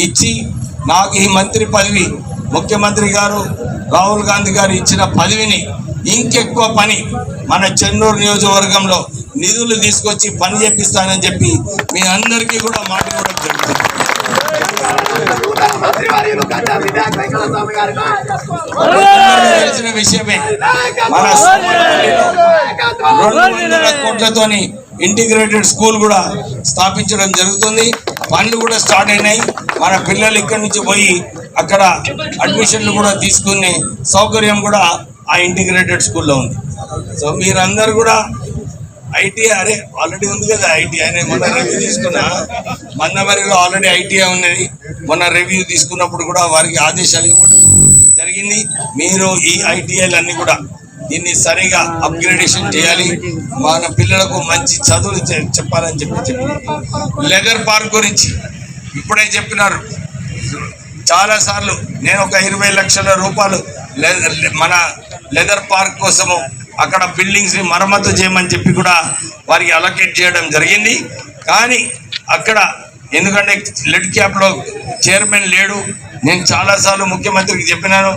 ఇచ్చి నాకు ఈ మంత్రి పదవి ముఖ్యమంత్రి గారు రాహుల్ గాంధీ గారు ఇచ్చిన పదవిని ఇంకెక్కువ పని మన చెన్నూరు నియోజకవర్గంలో నిధులు తీసుకొచ్చి పని చేపిస్తానని చెప్పి మీ అందరికీ కూడా మాట ఇవ్వడం జరుగుతుంది. తెలిసిన విషయమే మన రెండు వందల కోట్లతోని ఇంటిగ్రేటెడ్ స్కూల్ కూడా స్థాపించడం జరుగుతుంది. పనులు కూడా స్టార్ట్ అయినాయి. మన పిల్లలు ఇక్కడి నుంచి పోయి అక్కడ అడ్మిషన్లు కూడా తీసుకునే సౌకర్యం కూడా ఆ ఇంటిగ్రేటెడ్ స్కూల్లో ఉంది. సో మీరందరూ కూడా ఐటీ అరే ఆల్రెడీ ఉంది కదా ఐటీఐ అనే మొన్న రివ్యూ తీసుకున్నా. మందమరిలో ఆల్రెడీ ఐటీఐ ఉన్నది. మొన్న రివ్యూ తీసుకున్నప్పుడు కూడా వారికి ఆదేశాలు ఇవ్వడం జరిగింది. మీరు ఈ ఐటీఐలన్నీ కూడా దీన్ని సరిగా అప్గ్రేడేషన్ చేయాలి. మన పిల్లలకు మంచి చదువులు చెప్పాలని చెప్పి చెప్పి. లెదర్ పార్క్ గురించి ఇప్పుడే చెప్పినారు. చాలా సార్లు నేను ఒక ఇరవై లక్షల రూపాయలు మన లెదర్ పార్క్ కోసము అక్కడ బిల్డింగ్స్ని మరమ్మతు చేయమని చెప్పి కూడా వారికి అలొకేట్ చేయడం జరిగింది. కానీ అక్కడ ఎందుకంటే లెడ్ క్యాప్లో చైర్మన్ లేడు. నేను చాలాసార్లు ముఖ్యమంత్రికి చెప్పినాను.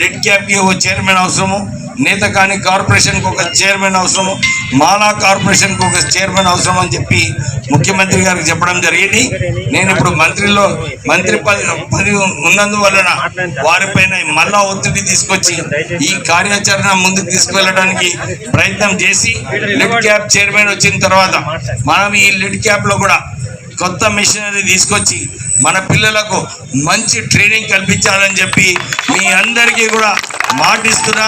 లెడ్ క్యాప్కి ఓ చైర్మన్ అవసరము. నేత కానీ కార్పొరేషన్కి ఒక చైర్మన్ అవసరము మాలా కార్పొరేషన్కి ఒక చైర్మన్ అవసరం అని చెప్పి ముఖ్యమంత్రి గారికి చెప్పడం జరిగింది. నేను ఇప్పుడు మంత్రిలో మంత్రి పది ఉన్నందువలన వారిపైన మళ్ళా ఒత్తిడి తీసుకొచ్చి ఈ కార్యాచరణ ముందుకు తీసుకువెళ్ళడానికి ప్రయత్నం చేసి లిడ్ క్యాప్ చైర్మన్ వచ్చిన తర్వాత మనం ఈ లిడ్ క్యాప్లో కూడా కొత్త మిషనరీ తీసుకొచ్చి మన పిల్లలకు మంచి ట్రైనింగ్ కల్పించాలని చెప్పి మీ అందరికీ కూడా మాటిస్తున్నా.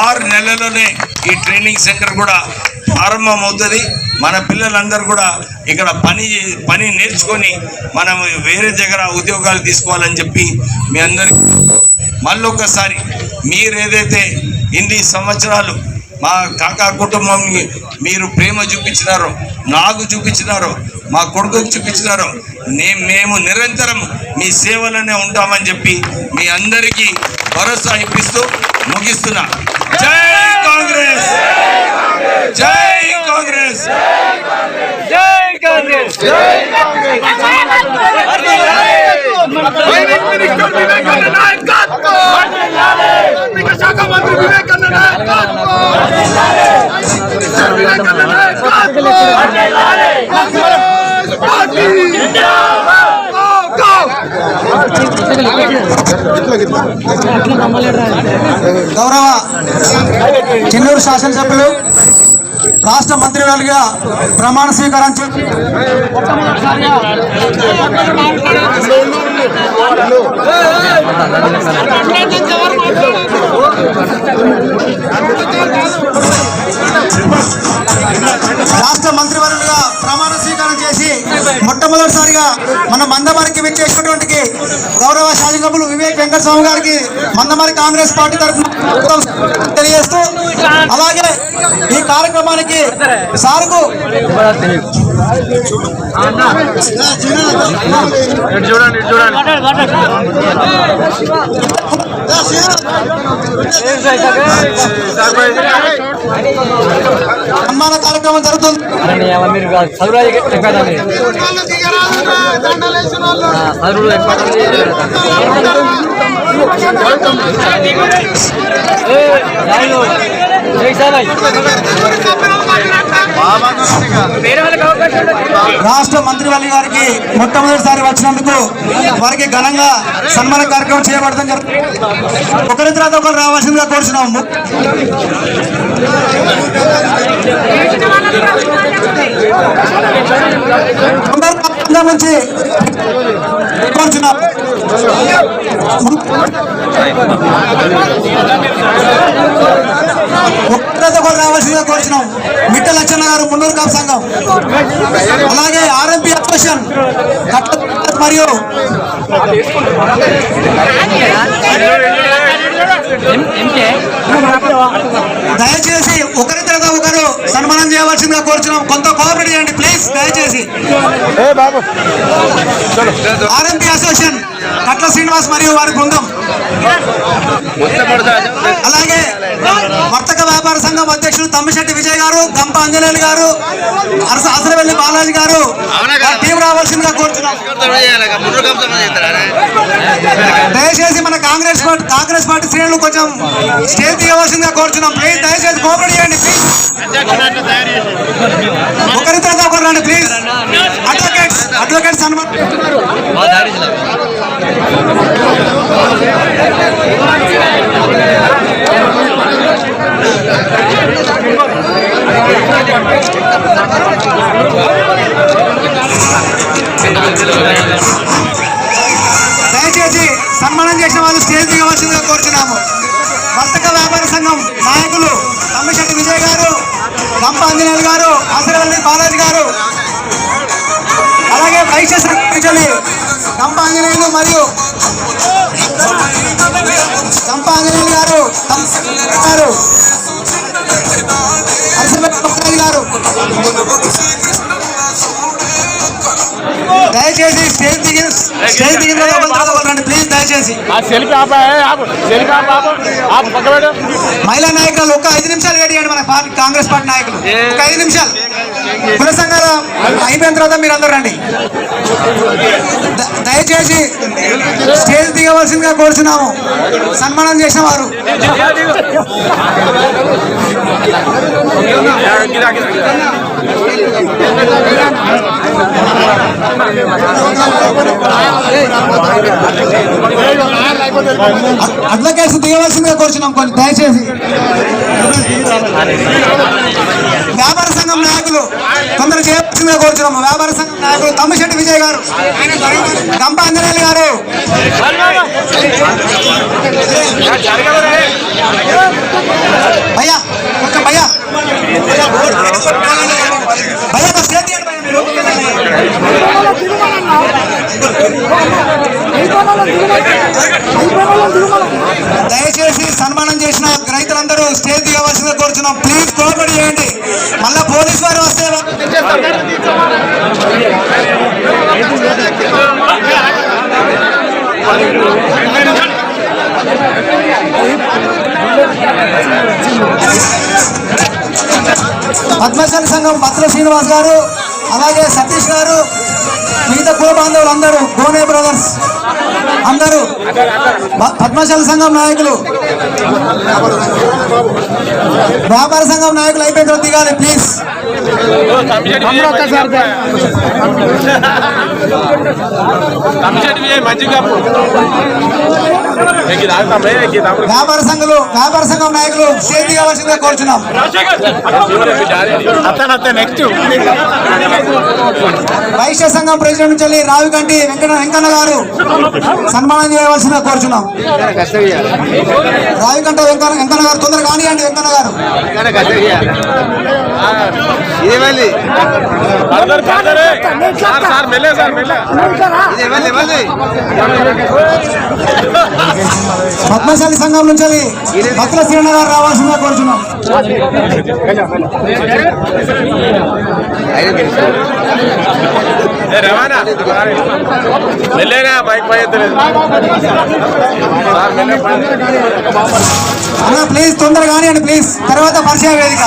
ఆరు నెలల్లోనే ఈ ట్రైనింగ్ సెంటర్ కూడా ప్రారంభం అవుతుంది మన పిల్లలందరూ కూడా ఇక్కడ పని పని నేర్చుకొని మనం వేరే దగ్గర ఉద్యోగాలు తీసుకోవాలని చెప్పి మీ అందరికీ మళ్ళొకసారి మీరు ఏదైతే ఇన్ని సంవత్సరాలు మా కాకా కుటుంబం మీరు ప్రేమ చూపించినారో నాకు చూపించినారో మా కొడుకుకి చూపించినారో. నే మేము నిరంతరం మీ సేవలోనే ఉంటామని చెప్పి మీ అందరికీ భరోసా ఇప్పిస్తూ ముగిస్తున్నా. జై కాంగ్రెస్! జై కాంగ్రెస్! శాఖ మంత్రి వివేకానంద గౌరవ చెన్నూరు శాసనసభ్యులు రాష్ట్ర మంత్రివర్యులుగా ప్రమాణ స్వీకారం రాష్ట్ర మంత్రివర్యులుగా ప్రమాణ మొట్టమొదటిసారిగా మన మందమారికి విచ్చేసినటువంటి గౌరవ శాసనసభ్యులు వివేక్ వెంకట స్వామి గారికి మందమారి కాంగ్రెస్ పార్టీ తరఫున తెలియజేస్తూ అలాగే ఈ కార్యక్రమానికి సార్కు సన్మాన కార్యక్రమం జరుగుతుంది. మీరు చదువు చెప్పేదా మీరు చదువు రాష్ట్ర మంత్రివర్య గారికి మొట్టమొదటిసారి వచ్చినందుకు వారికి ఘనంగా సన్మాన కార్యక్రమం చేయబడతాం జరుగుతుంది. ఒకరి తర్వాత ఒకరు రావాల్సిందిగా కోరుచున్నాము నుంచి కోరుచున్నాం ఒకరితో రావాల్సిందిగా కోరుచున్నాం మిట్ట లక్షణ గారు మున్నూరు కాపు సంఘం. అలాగే ఆర్ఎంపీ అసోసియేషన్ మరియు దయచేసి ఒకరి తర్వాత ఒకరు సన్మానం చేయవలసిందిగా కోరుచున్నాం. కొంత కోఆపరేట్ చేయండి ప్లీజ్ దయచేసి. ఆర్ఎంపీ అసోసియేషన్ కట్ల శ్రీనివాస్ మరియు వారి బృందం. అలాగే వర్తక వ్యాపార సంఘం అధ్యక్షులు తమ్మిశెట్టి విజయ్ గారు గంప అంజనేయులు గారు అరస అసరవెల్లి బాలాజీ గారు. వారి టీం రావాల్సిందిగా కోరుతున్నాం దయచేసి మన కాంగ్రెస్ పార్టీ కాంగ్రెస్ పార్టీ శ్రేణులు కొంచెం స్టేజ్ దిగవలసిందిగా కోరుచున్నాం. ప్లీజ్ దయచేసి కోఆపరేట్ చేయండి ప్లీజ్. ఒకరితో ఒకరు రండి ప్లీజ్ అడ్వకేట్స్ అడ్వకేట్స్ అనుమతి దయచేసి సన్మానం చేసిన వాళ్ళు స్టేజ్ దిగవలసిందిగా కోరుచున్నాము వర్తక వ్యాపార సంఘం నాయకులు తమ్మిశెట్టి విజయ్ గారు గంప అంజనేయులు గారు అసరవల్లి బాలాజీ గారు. అలాగే వైశ్య సంఘాలు గంప ఆంజనేయులు మరియు తంప ఆంజనేయులు గారు గారు అసరవల్లి గారు. దయచేసి స్టేజ్ దిగి స్టేజ్ దిగిన తర్వాత రండి ప్లీజ్ దయచేసి. మహిళా నాయకులు ఒక ఐదు నిమిషాలు వేడి చేయండి మన పార్టీ కాంగ్రెస్ పార్టీ నాయకులు. ఒక ఐదు నిమిషాలు. కుల సంఘాల అయిపోయిన తర్వాత మీరు అందరూ రండి. దయచేసి స్టేజ్ దిగవలసిందిగా కోరుచున్నాము. సన్మానం చేసిన వారు. అడ్వకేట్స్ తీయవలసిందిగా కోరుచున్నాం కొంచెం దయచేసి. వ్యాపార సంఘం నాయకులు తొందరగా చేయవలసిందిగా కోరుచున్నాము. వ్యాపార సంఘం నాయకులు తమ్మిశెట్టి విజయ్ గారు గంప అంజనేయులు గారు. భయ్యా ఒక్క భయ్యా. భయ్యా చేతి దయచేసి సన్మానం చేసిన రైతులందరూ స్టేజ్ దిగవలసిందిగా కోరుచున్నాం. ప్లీజ్ కోఆపరేట్ చేయండి. పోలీస్ వారు వస్తే పద్మశాలి సంఘం భద్ర శ్రీనివాస్ గారు అలాగే సతీష్ గారు మిగతా కుల బాంధవులు అందరూ గోనే బ్రదర్స్. అందరూ పద్మశాల సంఘం నాయకులు. వ్యాపార సంఘం నాయకులు అయిపోయిన తర్వాత దిగాలి ప్లీజ్ వ్యాపార సంఘాలు వ్యాపార సంఘం నాయకులు స్టేజ్ కావాల్సిందే కోరుచున్నాం. నెక్స్ట్ వైశ్య సంఘం ప్రెసిడెంట్ నుంచి రావికంటి వెంకట వెంకన్న గారు. సన్మానం చేయవలసిన కోరుచున్నాం. రాయకంట వెంకన్న వెంకన్న గారు తొందరగా కానివ్వండి వెంకన్న గారు. పద్మశాలి సంఘం నుంచి వెళ్ళి భద్ర శ్రీణ గారు రావాల్సిందిగా కోరుచున్నాం. రవాణా? అన్న ప్లీజ్ తొందరగా అండి ప్లీజ్ తర్వాత పరిచయ వేదిక.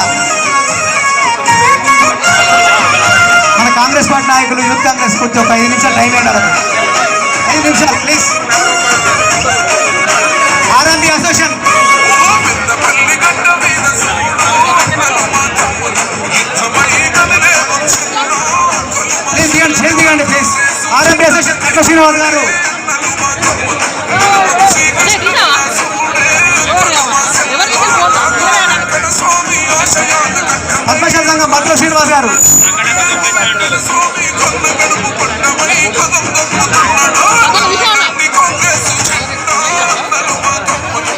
మన కాంగ్రెస్ పార్టీ నాయకులు యూత్ కాంగ్రెస్ కొంచెం ఒక ఐదు నిమిషాలు టైం ఉండాలి ఐదు నిమిషాలు ప్లీజ్ ఆర్ఎంబి అసోసియేషన్ ప్లీజ్ దిగండి చేసి దిగండి please RMB association Katla Srinivas garu. Padmasali సంఘం భద్ర శ్రీనివాస్ గారు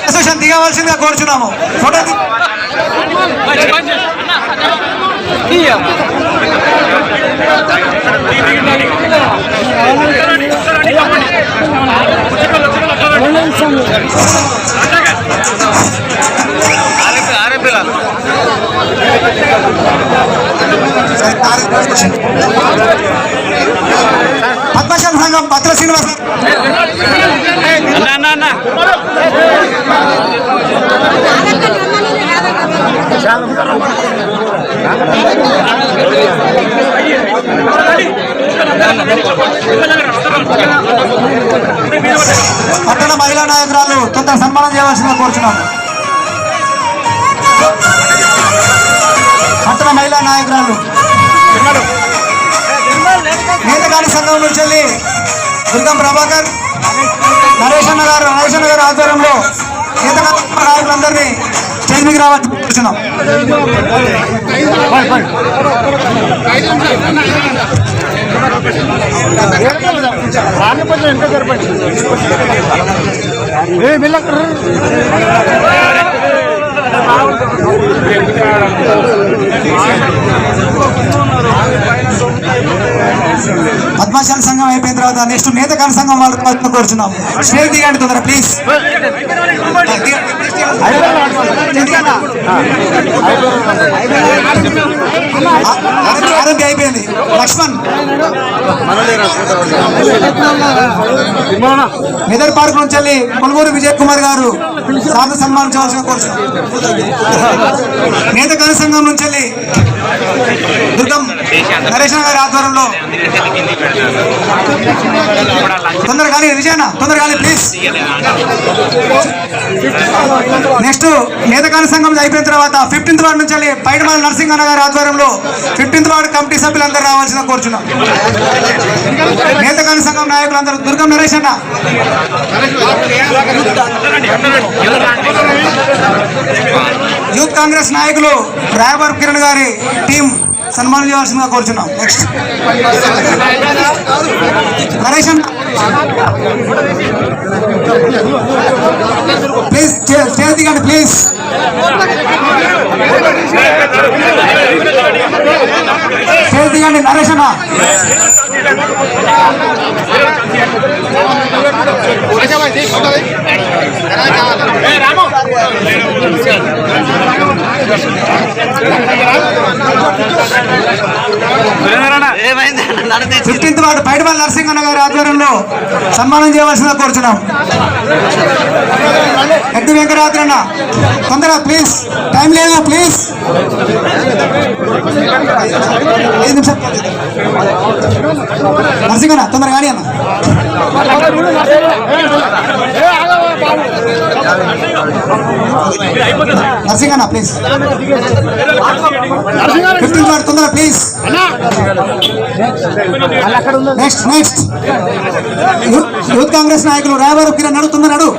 అసోసియేషన్ దిగవలసిందిగా కోరుచున్నాము ఫోటో పద్మశాల సంఘం భద్ర శ్రీనివాస్. పట్టణ మహిళా నాయకురాలు తొందర సన్మానం చేయవలసిందిగా కోరుచున్నాం పట్టణ మహిళా నాయకురాలు. నేతకాని సంఘం నుంచి వెళ్ళి దుర్గం ప్రభాకర్ నరేష్ అన్న గారు నరేష్ అన్న గారు ఆధ్వర్యంలో నేతకాని నాయకులందరినీ స్టేజ్ రావాలని కోరుచున్నాం. ఉన్నారు పద్మశాల సంఘం అయిపోయిన తర్వాత నెక్స్ట్ నేతకాల సంఘం వాళ్ళకి కోరుచున్నాం. స్టేజ్ దిగండి తొందర ప్లీజ్ ఆరోగ్య అయిపోయింది. లక్ష్మణ్. మెదర్ పార్క్ నుంచి వెళ్ళి కొలుగూరు విజయ్ కుమార్ గారు సాధ సన్మానించవలసిన కోరుచున్నాం. నేతకాల సంఘం నుంచి వెళ్ళి నరేష్ గారి ఆధ్వర్యంలో. తొందర కానీ విజయన తొందర కానీ ప్లీజ్ నెక్స్ట్ నేతకాని సంఘం అయిపోయిన తర్వాత ఫిఫ్టీన్త్ వార్డు నుంచి వెళ్ళి పైడమాల నరసింహ గారి ఆధ్వర్యంలో ఫిఫ్టీన్త్ వార్డు కమిటీ సభ్యులందరూ రావాల్సిన కోరుచున్నాం. నేతకాని సంఘం నాయకులందరూ దుర్గం నరేష్ అన్న. యూత్ కాంగ్రెస్ నాయకులు రాయబర్ కిరణ్ గారి టీం సన్మానం చేయాల్సిందిగా కోరుచున్నాం. నెక్స్ట్ నరేష్ అన్న. ప్లీజ్ స్టేజ్ దిగండి ప్లీజ్ స్టేజ్ దిగండి నరేష్ అన్న. ఫిఫ్టీన్త్ వార్డు పైడిపల్లి నరసింహన్న గారి ఆధ్వర్యంలో సన్మానం చేయవలసిందిగా కోరుచున్నాం. ఎట్టి వెంకటరాత్రన్న తొందరగా ప్లీజ్ టైం లేదు ప్లీజ్ ఐదు నిమిషాలు నరసింహన్న తొందరగా కానీ అన్న. నరసింహన్న ప్లీజ్ ఫిఫ్టీన్త్ వార్డు తొందరగా please next next youth Congress నాయకులు రాయబారు కిరణ్ నడుతున్నాడు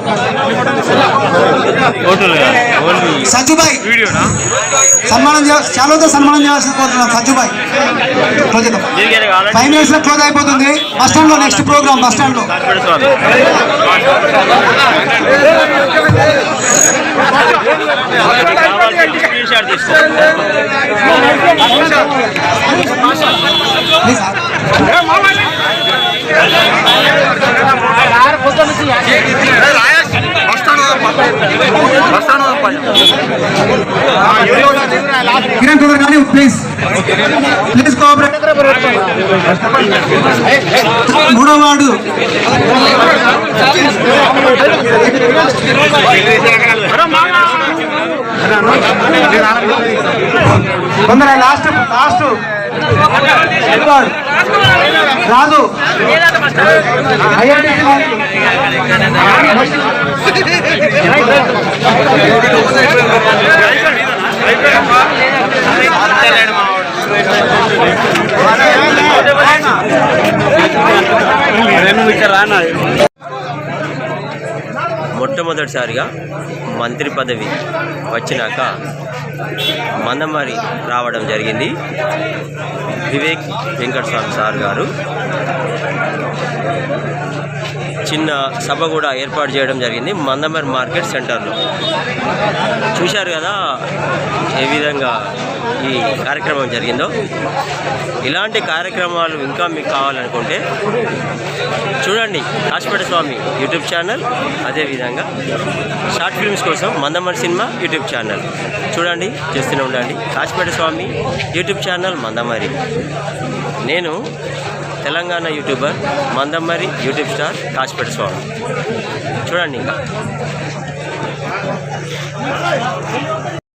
సజ్జుబాయ్ సన్మానం చాలాతో సన్మానం చేయాల్సిన కోరుతున్నాం సజ్జుబాయ్ క్లోజ్ ఫైవ్ మినిట్స్లో క్లోజ్ అయిపోతుంది. బస్ స్టాండ్లో నెక్స్ట్ ప్రోగ్రామ్ బస్ స్టాండ్లో కిరణ్ తొందర కానీ ప్లీజ్ ప్లీజ్ కోఆపరేట్ మూడో వార్డు తొందర లాస్ట్ లాస్ట్ రాదు. మొట్టమొదటిసారిగా మంత్రి పదవి వచ్చినాక మందమారి రావడం జరిగింది. వివేక్ వెంకటస్వామి సార్ గారు. చిన్న సభ కూడా ఏర్పాటు చేయడం జరిగింది మందమరి మార్కెట్ సెంటర్లో. చూశారు కదా ఏ విధంగా ఈ కార్యక్రమం జరిగిందో. ఇలాంటి కార్యక్రమాలు ఇంకా మీకు కావాలనుకుంటే చూడండి కాశీపేట స్వామి యూట్యూబ్ ఛానల్ అదేవిధంగా షార్ట్ ఫిల్మ్స్ కోసం మందమరి సినిమా యూట్యూబ్ ఛానల్. చూడండి చేస్తూనే ఉండండి. కాశీపేట స్వామి యూట్యూబ్ ఛానల్ మందమరి నేను Telangana YouTuber Mandamarri YouTube star Kaspeta Swamy. చూడండి ఇంకా.